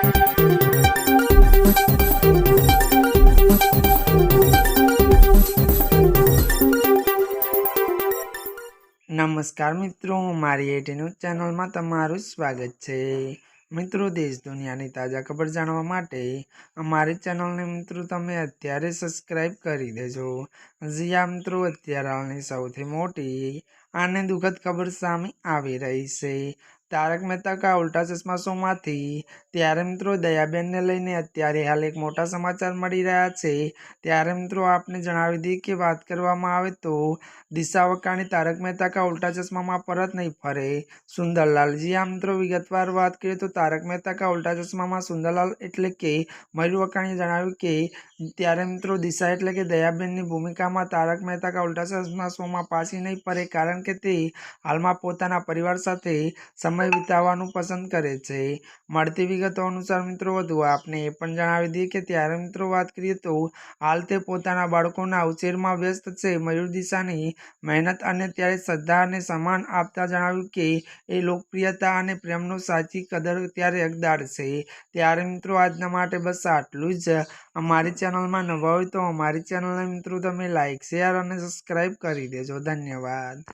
નમસ્કાર મિત્રો, મારી એટી ન્યૂઝ ચેનલમાં તમારું સ્વાગત છે. મિત્રો, દેશ દુનિયાની તાજા ખબર જાણવા માટે અમારી ચેનલને મિત્રો તમે અત્યારે સબસ્ક્રાઈબ કરી દેજો. જી આ મિત્રો, અત્યારે સૌથી મોટી અને દુઃખદ ખબર સામે આવી રહી છે. તારક મહેતા કા ઉલ્ટા ચશ્મા શોમાંથી ત્યારે મિત્રો દયાબેનને લઈને અત્યારે હાલ એક મોટા સમાચાર મળી રહ્યા છે. ત્યારે મિત્રો આપને જણાવી દઈએ કે વાત કરવામાં આવે તો દિશા વકાણી તારક મહેતા કા ઉલ્ટા ચશ્મામાં પરત નહીં ફરે. સુંદરલાલ જી આ મિત્રો વિગતવાર વાત કરીએ તો તારક મહેતા કા ઉલ્ટા ચશ્મામાં સુંદરલાલ એટલે કે મયુર વકાણીએ જણાવ્યું કે ત્યારે મિત્રો દિશા એટલે કે દયાબેનની ભૂમિકામાં તારક મહેતા કા ઉલ્ટા ચશ્મા શોમાં પાછી નહીં ફરે કારણ કે તે હાલમાં પોતાના પરિવાર સાથે સમય વિતાવવાનું પસંદ કરે છે. મળતી વિગતો અનુસાર મિત્રો, વધુ આપને એ પણ જણાવી દઈએ કે ત્યારે મિત્રો વાત કરીએ તો હાલ તે પોતાના બાળકોના ઉછેરમાં વ્યસ્ત છે. મયુર દિશાની મહેનત અને ત્યારે શ્રદ્ધા અને સન્માન આપતા જણાવ્યું કે એ લોકપ્રિયતા અને પ્રેમનો સાચી કદર ત્યારે હકદાર છે. ત્યારે મિત્રો, આજના માટે બસ આટલું જ. અમારી ચેનલમાં નવા હોય તો અમારી ચેનલને મિત્રો તમે લાઈક શેર અને સબસ્ક્રાઈબ કરી દેજો. ધન્યવાદ.